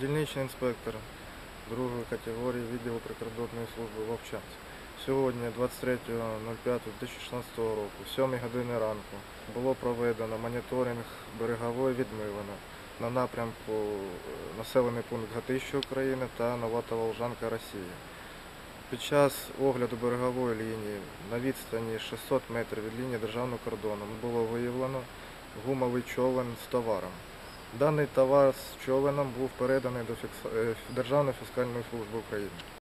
Дільничний інспектор другої категорії відділу прикордонної служби Вовчанськ. Сьогодні, 23.05.2016 року, в 7 години ранку, було проведено моніторинг берегової відмивини на напрямку е, населений пункт Гатище України та Новата Волжанка Росія. Під час огляду берегової лінії на відстані 600 метрів від лінії державного кордону було виявлено гумовий човен з товаром. Даний товар з човеном був переданий до е, Державної фіскальної служби України.